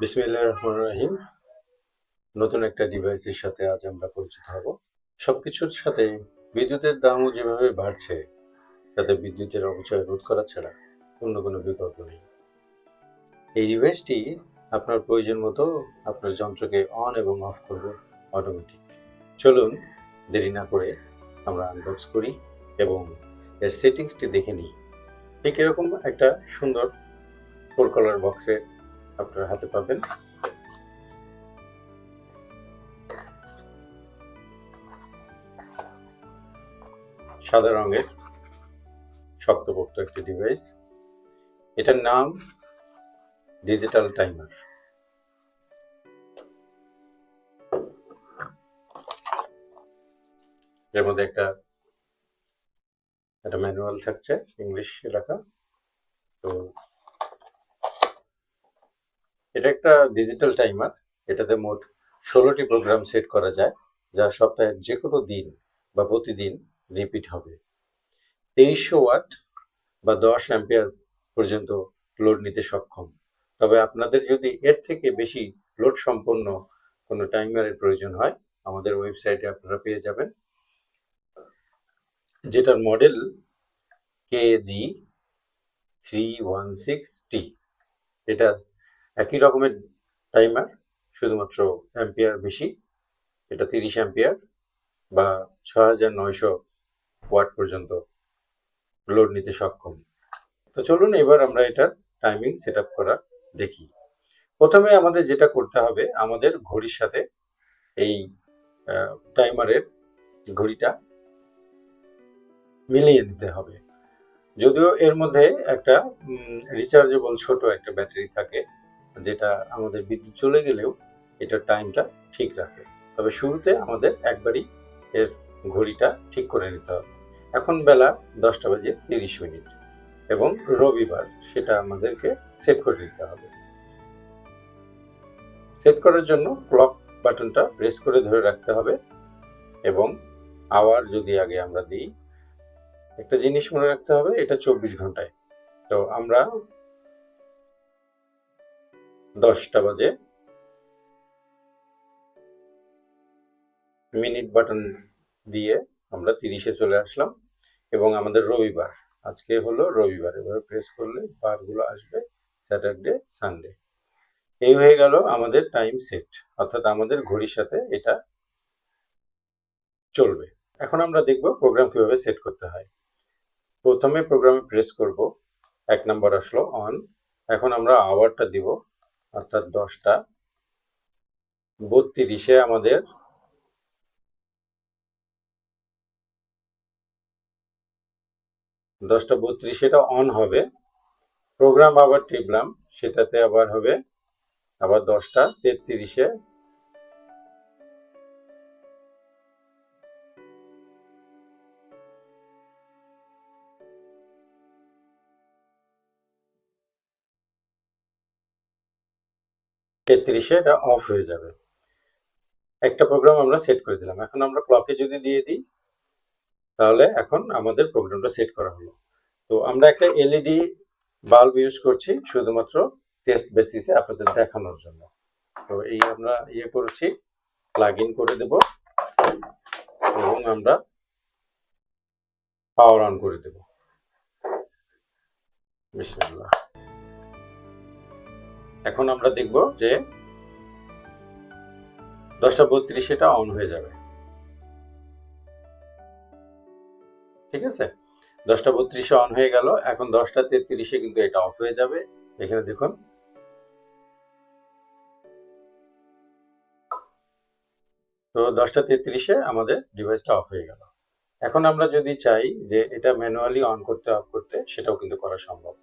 বিসমিল্লাহির রহমানির রহিম। নতুন একটা ডিভাইসের সাথে আজ আমরা পরিচিত হব। সবকিছুর সাথে বিদ্যুতের দামও যেভাবে বাড়ছে, তাতে বিদ্যুতের অপচয় রোধ করা ছাড়া অন্য কোনো বিকল্প নেই। এই ডিভাইসটি আপনার প্রয়োজন মতো আপনার যন্ত্রকে অন এবং অফ করবে অটোমেটিক চলুন দেরি না করে আমরা আনবক্স করি এবং এর সেটিংসটি দেখে নিই। ঠিক এরকম একটা সুন্দর ফোর কালার বক্সে আপনার হাতে পাবেন। সাদা রঙের শক্তপোক্ত একটি ডিভাইস এটার নাম ডিজিটাল টাইমার এর মধ্যে একটা একটা ম্যানুয়াল থাকছে ইংলিশ লেখা। তো এটা একটা ডিজিটাল টাইমার এটাতে মোট ষোলোটি প্রোগ্রাম সেট করা যায়, যা সপ্তাহের যে কোনো দিন বা প্রতিদিন রিপিট হবে। তেইশশো ওয়াট বা দশ অ্যাম্পিয়ার পর্যন্ত লোড নিতে সক্ষম। তবে আপনাদের যদি এর থেকে বেশি লোড সম্পন্ন কোনো টাইমারের প্রয়োজন হয়, আমাদের ওয়েবসাইটে আপনারা পেয়ে যাবেন। যেটার model K G three one sixty এটা একই রকমের টাইমার শুধুমাত্র অ্যাম্পিয়ার বেশি, এটা তিরিশ অ্যাম্পিয়ার বা ছ হাজার নয়শো ওয়াট পর্যন্ত লোড নিতে সক্ষম। তো চলুন এবার আমরা এটার টাইমিং সেট করা দেখি। প্রথমে আমাদের যেটা করতে হবে, আমাদের ঘড়ির সাথে এই টাইমারের ঘড়িটা মিলিয়ে নিতে হবে। যদিও এর মধ্যে একটা রিচার্জেবল ছোট একটা ব্যাটারি থাকে যেটা আমাদের বিদ্যুৎ চলে গেলেও এটার টাইমটা ঠিক রাখে। তবে শুরুতে আমাদের একবারই এর ঘড়িটা ঠিক করে নিতে হবে। এখন বেলা দশটা বাজে তিরিশ মিনিট এবং রবিবার সেটা আমাদেরকে সেট করে নিতে হবে। সেট করার জন্য ক্লক বাটনটা প্রেস করে ধরে রাখতে হবে এবং আওয়ার যদি আগে আমরা দিই, একটা জিনিস মনে রাখতে হবে, এটা চব্বিশ ঘন্টায়। তো আমরা দশটা বাজে। মিনিট বাটন দিয়ে আমরা তিরিশে চলে আসলাম এবং আমাদের রবিবার। আজকে হলো রবিবার এভাবে প্রেস করলে বারগুলো আসবে স্যাটারডে, সানডে। এই হয়ে গেল আমাদের টাইম সেট অর্থাৎ আমাদের ঘড়ির সাথে এটা চলবে। এখন আমরা দেখব প্রোগ্রাম কীভাবে সেট করতে হয়। প্রথমে প্রোগ্রামে প্রেস করব, এক নাম্বার আসলো অন এখন আমরা আওয়ারটা দিব অর্থাৎ দশটা। বত্রিশে আমাদের দশটা বত্রিশ এটা অন হবে। প্রোগ্রাম আবার টিপলাম, সেটাতে আবার হবে, আবার দশটা তেত্রিশে তেত্রিশে এটা অফ হয়ে যাবে। একটা প্রোগ্রাম আমরা সেট করে দিলাম। এখন আমরা ক্লকে যদি দিয়ে দিই, তাহলে এখন আমাদের প্রোগ্রামটা সেট করা হলো। তো আমরা একটা এলইডি বাল্ব ইউজ করছি শুধুমাত্র টেস্ট বেসিসে আপনাদের দেখানোর জন্য। তো এই আমরা ইয়ে করছি প্লাগ ইন করে দেব এবং আমরা পাওয়ার অন করে দেব। বিসমিল্লাহ। এখন আমরা দেখব যে দশটা বত্রিশ এটা অন হয়ে যাবে। ঠিক আছে? দশটা বত্রিশে অন হয়ে গেল। এখন দশটা তেত্রিশে কিন্তু এটা অফ হয়ে যাবে। এখানে দেখুন। তো দশটা তেত্রিশে আমাদের ডিভাইসটা অফ হয়ে গেল। এখন আমরা যদি চাই যে এটা ম্যানুয়ালি অন করতে অফ করতে, সেটাও কিন্তু করা সম্ভব।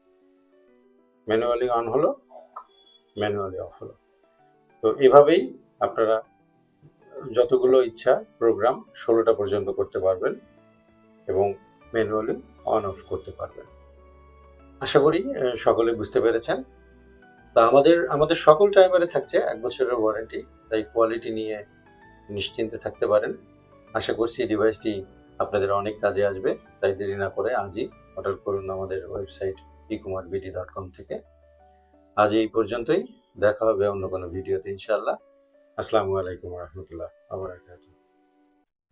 ম্যানুয়ালি অন হলো ম্যানুয়ালি অফ হলো তো এভাবেই আপনারা যতগুলো ইচ্ছা প্রোগ্রাম ষোলোটা পর্যন্ত করতে পারবেন এবং ম্যানুয়ালি অন অফ করতে পারবেন। আশা করি সকলে বুঝতে পেরেছেন। তা আমাদের আমাদের সকল টাইমারে থাকছে এক বছরের ওয়ারেন্টি, তাই কোয়ালিটি নিয়ে নিশ্চিন্তে থাকতে পারেন। আশা করছি এই ডিভাইসটি আপনাদের অনেক কাজে আসবে, তাই দেরি না করে আজই অর্ডার করুন আমাদের ওয়েবসাইট ইকুমার বিডি ডট কম থেকে। আজ এই পর্যন্তই। দেখা হবে অন্য কোনো ভিডিওতে ইনশাল্লাহ আসসালামু আলাইকুম রহমতুল্লাহ আবার